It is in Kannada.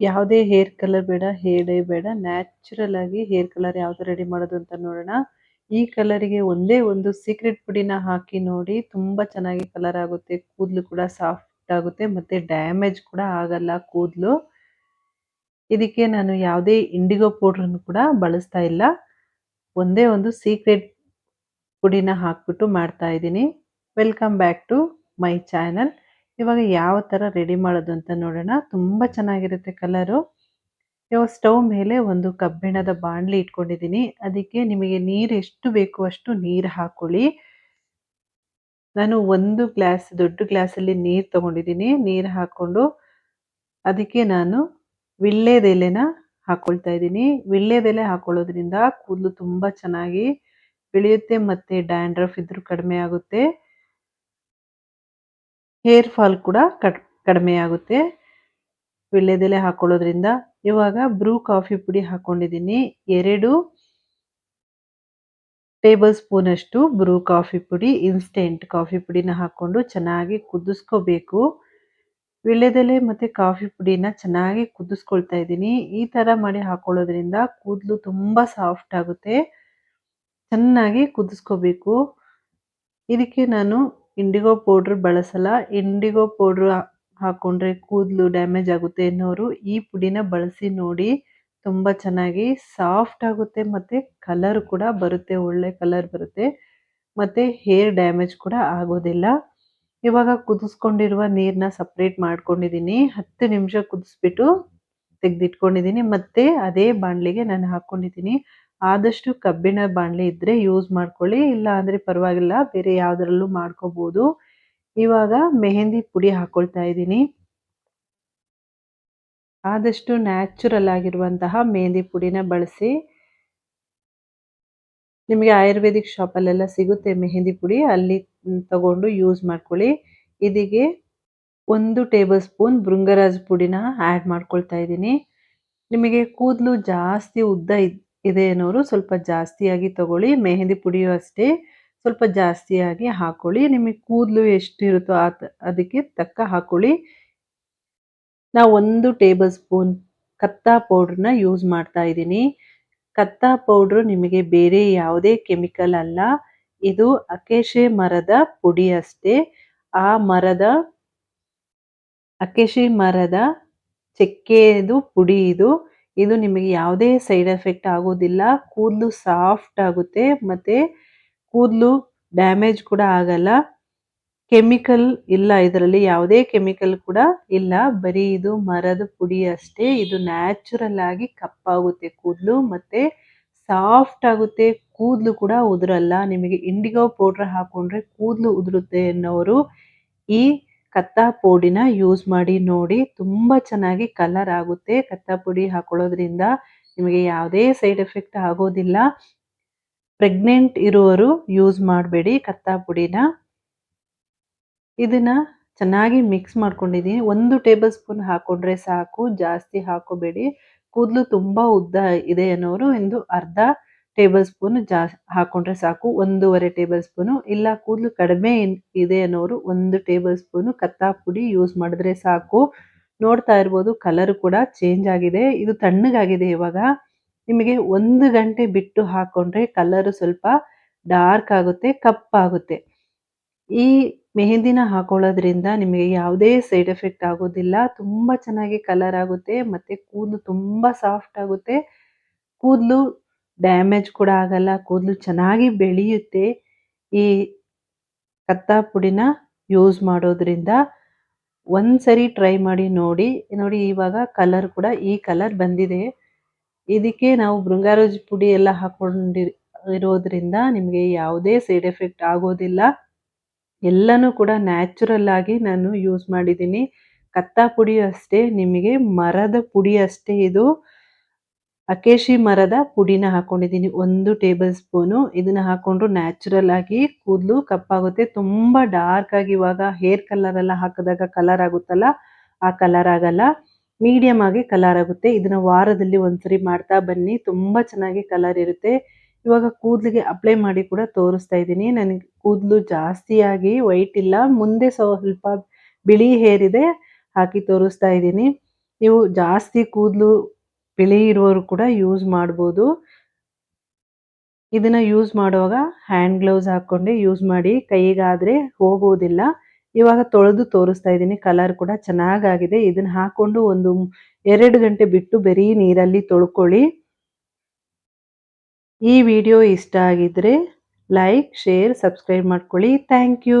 ಯಾವುದೇ ಹೇರ್ ಕಲರ್ ಬೇಡ ಹೇರ್ ಬೇಡ. ನ್ಯಾಚುರಲ್ ಆಗಿ ಹೇರ್ ಕಲರ್ ಯಾವ್ದು ರೆಡಿ ಮಾಡೋದು ಅಂತ ನೋಡೋಣ. ಈ ಕಲರಿಗೆ ಒಂದೇ ಒಂದು ಸೀಕ್ರೆಟ್ ಪುಡಿನ ಹಾಕಿ ನೋಡಿ ತುಂಬಾ ಚೆನ್ನಾಗಿ ಕಲರ್ ಆಗುತ್ತೆ. ಕೂದಲು ಕೂಡ ಸಾಫ್ಟ್ ಆಗುತ್ತೆ ಮತ್ತೆ ಡ್ಯಾಮೇಜ್ ಕೂಡ ಆಗಲ್ಲ ಕೂದಲು. ಇದಕ್ಕೆ ನಾನು ಯಾವುದೇ ಇಂಡಿಗೋ ಪೌಡರ್ ಕೂಡ ಬಳಸ್ತಾ ಇಲ್ಲ. ಒಂದೇ ಒಂದು ಸೀಕ್ರೆಟ್ ಪುಡಿನ ಹಾಕ್ಬಿಟ್ಟು ಮಾಡ್ತಾ ಇದ್ದೀನಿ. Welcome back to my channel ಇವಾಗ ಯಾವ ಥರ ರೆಡಿ ಮಾಡೋದು ಅಂತ ನೋಡೋಣ. ತುಂಬ ಚೆನ್ನಾಗಿರುತ್ತೆ ಕಲರು ಇವಾಗ ಸ್ಟವ್ ಮೇಲೆ ಒಂದು ಕಬ್ಬಿಣದ ಬಾಣಲಿ ಇಟ್ಕೊಂಡಿದ್ದೀನಿ. ಅದಕ್ಕೆ ನಿಮಗೆ ನೀರು ಎಷ್ಟು ಬೇಕು ಅಷ್ಟು ನೀರು ಹಾಕ್ಕೊಳ್ಳಿ ನಾನು ಒಂದು ಗ್ಲಾಸ್, ದೊಡ್ಡ ಗ್ಲಾಸಲ್ಲಿ ನೀರು ತಗೊಂಡಿದ್ದೀನಿ. ನೀರು ಹಾಕ್ಕೊಂಡು ಅದಕ್ಕೆ ನಾನು ವಿಳ್ಳೆದೆಲೆನ ಹಾಕ್ಕೊಳ್ತಾ ಇದ್ದೀನಿ. ವಿಳ್ಳೆದೆಲೆ ಹಾಕೊಳ್ಳೋದ್ರಿಂದ ಕೂದಲು ತುಂಬ ಚೆನ್ನಾಗಿ ಬೆಳೆಯುತ್ತೆ ಮತ್ತು ಡ್ಯಾಂಡ್ರಫ್ ಇದ್ರೂ ಕಡಿಮೆ ಆಗುತ್ತೆ. ಹೇರ್ ಫಾಲ್ ಕೂಡ ಕಡಿಮೆ ಆಗುತ್ತೆ. ವಿಳ್ಳೆದೆಲೆ ಹಾಕೊಳ್ಳೋದ್ರಿಂದ ಇವಾಗ ಬ್ರೂ ಕಾಫಿ ಪುಡಿ ಹಾಕೊಂಡಿದ್ದೀನಿ. ಎರಡು ಟೇಬಲ್ ಸ್ಪೂನ್ ಅಷ್ಟು ಬ್ರೂ ಕಾಫಿ ಪುಡಿ, ಇನ್ಸ್ಟೆಂಟ್ ಕಾಫಿ ಪುಡಿನ ಹಾಕ್ಕೊಂಡು ಚೆನ್ನಾಗಿ ಕುದಿಸ್ಕೋಬೇಕು. ವಿಳ್ಳೆದೆಲೆ ಮತ್ತು ಕಾಫಿ ಪುಡಿನ ಚೆನ್ನಾಗಿ ಕುದಿಸ್ಕೊಳ್ತಾ ಇದ್ದೀನಿ. ಈ ಥರ ಮಾಡಿ ಹಾಕೊಳ್ಳೋದ್ರಿಂದ ಕೂದಲು ತುಂಬ ಸಾಫ್ಟ್ ಆಗುತ್ತೆ. ಚೆನ್ನಾಗಿ ಕುದಿಸ್ಕೋಬೇಕು. ಇದಕ್ಕೆ ನಾನು ಇಂಡಿಗೋ ಪೌಡ್ರ್ ಬಳಸಲ್ಲ. ಇಂಡಿಗೋ ಪೌಡ್ರ್ ಹಾಕೊಂಡ್ರೆ ಕೂದಲು ಡ್ಯಾಮೇಜ್ ಆಗುತ್ತೆ ಅನ್ನೋರು ಈ ಪುಡಿನ ಬಳಸಿ ನೋಡಿ ತುಂಬ ಚೆನ್ನಾಗಿ ಸಾಫ್ಟ್ ಆಗುತ್ತೆ ಮತ್ತೆ ಕಲರ್ ಕೂಡ ಬರುತ್ತೆ, ಒಳ್ಳೆ ಕಲರ್ ಬರುತ್ತೆ. ಮತ್ತೆ ಹೇರ್ ಡ್ಯಾಮೇಜ್ ಕೂಡ ಆಗೋದಿಲ್ಲ. ಇವಾಗ ಕುದಿಸ್ಕೊಂಡಿರುವ ನೀರನ್ನ ಸಪ್ರೇಟ್ ಮಾಡ್ಕೊಂಡಿದ್ದೀನಿ. ಹತ್ತು ನಿಮಿಷ ಕುದಿಸ್ಬಿಟ್ಟು ತೆಗೆದಿಟ್ಕೊಂಡಿದ್ದೀನಿ. ಮತ್ತೆ ಅದೇ ಬಾಣಲಿಗೆ ನಾನು ಹಾಕ್ಕೊಂಡಿದ್ದೀನಿ ಆದಷ್ಟು ಕಬ್ಬಿಣ ಬಾಣಲೆ ಇದ್ದರೆ ಯೂಸ್ ಮಾಡ್ಕೊಳ್ಳಿ. ಇಲ್ಲ ಅಂದರೆ ಪರವಾಗಿಲ್ಲ, ಬೇರೆ ಯಾವುದರಲ್ಲೂ ಮಾಡ್ಕೋಬೋದು. ಇವಾಗ ಮೆಹಂದಿ ಪುಡಿ ಹಾಕ್ಕೊಳ್ತಾ ಇದ್ದೀನಿ. ಆದಷ್ಟು ನ್ಯಾಚುರಲ್ ಆಗಿರುವಂತಹ ಮೆಹಂದಿ ಪುಡಿನ ಬಳಸಿ. ನಿಮಗೆ ಆಯುರ್ವೇದಿಕ್ ಶಾಪಲ್ಲೆಲ್ಲ ಸಿಗುತ್ತೆ ಮೆಹಂದಿ ಪುಡಿ, ಅಲ್ಲಿ ತಗೊಂಡು ಯೂಸ್ ಮಾಡ್ಕೊಳ್ಳಿ. ಇದಿಗೆ ಒಂದು ಟೇಬಲ್ ಸ್ಪೂನ್ ಬೃಂಗರಾಜ್ ಪುಡಿನ ಆ್ಯಡ್ ಮಾಡ್ಕೊಳ್ತಾ ಇದ್ದೀನಿ. ನಿಮಗೆ ಕೂದಲು ಜಾಸ್ತಿ ಉದ್ದ ಇದೆ ಅನ್ನೋರು ಸ್ವಲ್ಪ ಜಾಸ್ತಿಯಾಗಿ ತಗೊಳ್ಳಿ, ಮೆಹಂದಿ ಪುಡಿಯೂ ಅಷ್ಟೇ. ಸ್ವಲ್ಪ ಜಾಸ್ತಿಯಾಗಿ ಹಾಕೊಳ್ಳಿ, ನಿಮಗೆ ಕೂದಲು ಎಷ್ಟು ಎಷ್ಟಿರುತ್ತೋ ಅದಕ್ಕೆ ತಕ್ಕ ಹಾಕೊಳ್ಳಿ. ನಾವು ಒಂದು ಟೇಬಲ್ ಸ್ಪೂನ್ ಕತ್ತಾ ಪೌಡ್ರನ್ನ ಯೂಸ್ ಮಾಡ್ತಾ ಇದ್ದೀನಿ. ಕತ್ತಾ ಪೌಡ್ರು ನಿಮಗೆ ಬೇರೆ ಯಾವುದೇ ಕೆಮಿಕಲ್ ಅಲ್ಲ. ಇದು ಅಕೇಶೆ ಮರದ ಪುಡಿ ಅಷ್ಟೇ. ಆ ಮರದ, ಅಕೇಶೆ ಮರದ ಚಕ್ಕೆದು ಪುಡಿ ಇದು. ಇದು ನಿಮಗೆ ಯಾವುದೇ ಸೈಡ್ ಎಫೆಕ್ಟ್ ಆಗೋದಿಲ್ಲ. ಕೂದಲು ಸಾಫ್ಟ್ ಆಗುತ್ತೆ ಮತ್ತು ಕೂದಲು ಡ್ಯಾಮೇಜ್ ಕೂಡ ಆಗಲ್ಲ. ಕೆಮಿಕಲ್ ಇಲ್ಲ ಇದರಲ್ಲಿ, ಯಾವುದೇ ಕೆಮಿಕಲ್ ಕೂಡ ಇಲ್ಲ. ಬರೀ ಇದು ಮರದ ಪುಡಿ ಅಷ್ಟೇ. ಇದು ನ್ಯಾಚುರಲ್ ಆಗಿ ಕಪ್ಪಾಗುತ್ತೆ ಕೂದಲು ಮತ್ತು ಸಾಫ್ಟ್ ಆಗುತ್ತೆ. ಕೂದಲು ಕೂಡ ಉದುರಲ್ಲ. ನಿಮಗೆ ಇಂಡಿಗೋ ಪೌಡ್ರ್ ಹಾಕೊಂಡ್ರೆ ಕೂದಲು ಉದುರುತ್ತೆ ಅನ್ನೋರು ಈ ಕತ್ತಾ ಪುಡಿನ ಯೂಸ್ ಮಾಡಿ ನೋಡಿ ತುಂಬ ಚೆನ್ನಾಗಿ ಕಲರ್ ಆಗುತ್ತೆ ಕತ್ತಾ ಪುಡಿ ಹಾಕೊಳ್ಳೋದ್ರಿಂದ. ನಿಮಗೆ ಯಾವುದೇ ಸೈಡ್ ಎಫೆಕ್ಟ್ ಆಗೋದಿಲ್ಲ. ಪ್ರೆಗ್ನೆಂಟ್ ಇರುವರು ಯೂಸ್ ಮಾಡಬೇಡಿ ಕತ್ತಾ ಪುಡಿನ ಇದನ್ನ ಚೆನ್ನಾಗಿ ಮಿಕ್ಸ್ ಮಾಡ್ಕೊಂಡಿದ್ದೀನಿ. ಒಂದು ಟೇಬಲ್ ಸ್ಪೂನ್ ಹಾಕೊಂಡ್ರೆ ಸಾಕು, ಜಾಸ್ತಿ ಹಾಕೋಬೇಡಿ. ಕೂದಲು ತುಂಬ ಉದ್ದ ಇದೆ ಅನ್ನೋರು ಒಂದು ಅರ್ಧ ಟೇಬಲ್ ಸ್ಪೂನ್ ಜಾ, ಹಾಕೊಂಡ್ರೆ ಸಾಕು. ಒಂದೂವರೆ ಟೇಬಲ್ ಸ್ಪೂನು ಇಲ್ಲ ಕೂದಲು ಕಡಿಮೆ ಇದೆ ಅನ್ನೋರು ಒಂದು ಟೇಬಲ್ ಸ್ಪೂನು ಕತ್ತಾ ಪುಡಿ ಯೂಸ್ ಮಾಡಿದ್ರೆ ಸಾಕು. ನೋಡ್ತಾ ಇರ್ಬೋದು, ಕಲರ್ ಕೂಡ ಚೇಂಜ್ ಆಗಿದೆ. ಇದು ತಣ್ಣಗಾಗಿದೆ ಇವಾಗ. ನಿಮಗೆ ಒಂದು ಗಂಟೆ ಬಿಟ್ಟು ಹಾಕೊಂಡ್ರೆ ಕಲರ್ ಸ್ವಲ್ಪ ಡಾರ್ಕ್ ಆಗುತ್ತೆ ಕಪ್ಪಾಗುತ್ತೆ ಈ ಮೆಹಂದಿನ ಹಾಕೊಳ್ಳೋದ್ರಿಂದ ನಿಮಗೆ ಯಾವುದೇ ಸೈಡ್ ಎಫೆಕ್ಟ್ ಆಗೋದಿಲ್ಲ. ತುಂಬ ಚೆನ್ನಾಗಿ ಕಲರ್ ಆಗುತ್ತೆ, ಮತ್ತು ಕೂದಲು ತುಂಬ ಸಾಫ್ಟ್ ಆಗುತ್ತೆ. ಕೂದಲು ಡ್ಯಾಮೇಜ್ ಕೂಡ ಆಗಲ್ಲ, ಕೂದಲು ಚೆನ್ನಾಗಿ ಬೆಳೆಯುತ್ತೆ. ಈ ಕತ್ತಾ ಪುಡಿನ ಯೂಸ್ ಮಾಡೋದ್ರಿಂದ ಒಂದ್ಸರಿ ಟ್ರೈ ಮಾಡಿ ನೋಡಿ ನೋಡಿ ಇವಾಗ ಕಲರ್ ಕೂಡ ಈ ಕಲರ್ ಬಂದಿದೆ. ಇದಕ್ಕೆ ನಾವು ಬೃಂಗಾರೋಜ್ ಪುಡಿ ಎಲ್ಲ ಹಾಕೊಂಡಿ ಇರೋದ್ರಿಂದ ನಿಮಗೆ ಯಾವುದೇ ಸೈಡ್ ಎಫೆಕ್ಟ್ ಆಗೋದಿಲ್ಲ. ಎಲ್ಲನೂ ಕೂಡ ನ್ಯಾಚುರಲ್ ಆಗಿ ನಾನು ಯೂಸ್ ಮಾಡಿದ್ದೀನಿ. ಕತ್ತಾ ಪುಡಿ ಅಷ್ಟೇ, ನಿಮಗೆ ಮರದ ಪುಡಿ ಅಷ್ಟೇ ಇದು. ಅಕೇಶಿ ಮರದ ಪುಡಿನ ಹಾಕೊಂಡಿದ್ದೀನಿ. ಒಂದು ಟೇಬಲ್ ಸ್ಪೂನು. ಇದನ್ನ ಹಾಕೊಂಡ್ರು ನ್ಯಾಚುರಲ್ ಆಗಿ ಕೂದಲು ಕಪ್ಪಾಗುತ್ತೆ. ತುಂಬ ಡಾರ್ಕ್ ಆಗಿ ಇವಾಗ ಹೇರ್ ಕಲರ್ ಎಲ್ಲ ಹಾಕಿದಾಗ ಕಲರ್ ಆಗುತ್ತಲ್ಲ, ಆ ಕಲರ್ ಆಗಲ್ಲ. ಮೀಡಿಯಮ್ ಆಗಿ ಕಲರ್ ಆಗುತ್ತೆ. ಇದನ್ನ ವಾರದಲ್ಲಿ ಒಂದ್ಸರಿ ಮಾಡ್ತಾ ಬನ್ನಿ. ತುಂಬ ಚೆನ್ನಾಗಿ ಕಲರ್ ಇರುತ್ತೆ. ಇವಾಗ ಕೂದಲಿಗೆ ಅಪ್ಲೈ ಮಾಡಿ ಕೂಡ ತೋರಿಸ್ತಾ ಇದ್ದೀನಿ. ನನಗೆ ಕೂದಲು ಜಾಸ್ತಿಯಾಗಿ ವೈಟ್ ಇಲ್ಲ. ಮುಂದೆ ಸ್ವಲ್ಪ ಬಿಳಿ ಹೇರ್ ಇದೆ. ಹಾಕಿ ತೋರಿಸ್ತಾ ಇದ್ದೀನಿ. ನೀವು ಜಾಸ್ತಿ ಕೂದಲು ಬಿಳಿ ಇರುವವರು ಕೂಡ ಯೂಸ್ ಮಾಡ್ಬೋದು. ಇದನ್ನ ಯೂಸ್ ಮಾಡುವಾಗ ಹ್ಯಾಂಡ್ ಗ್ಲೌಸ್ ಹಾಕೊಂಡೆ ಯೂಸ್ ಮಾಡಿ ಕೈಗಾದ್ರೆ ಹೋಗುವುದಿಲ್ಲ ಇವಾಗ ತೊಳೆದು ತೋರಿಸ್ತಾ ಇದ್ದೀನಿ ಕಲರ್ ಕೂಡ ಚೆನ್ನಾಗಾಗಿದೆ. ಇದನ್ನ ಹಾಕೊಂಡು ಒಂದು ಎರಡು ಗಂಟೆ ಬಿಟ್ಟು ಬರೀ ನೀರಲ್ಲಿ ತೊಳ್ಕೊಳ್ಳಿ. ಈ ವಿಡಿಯೋ ಇಷ್ಟ ಆಗಿದ್ರೆ ಲೈಕ್ ಶೇರ್ ಸಬ್ಸ್ಕ್ರೈಬ್ ಮಾಡ್ಕೊಳ್ಳಿ. Thank you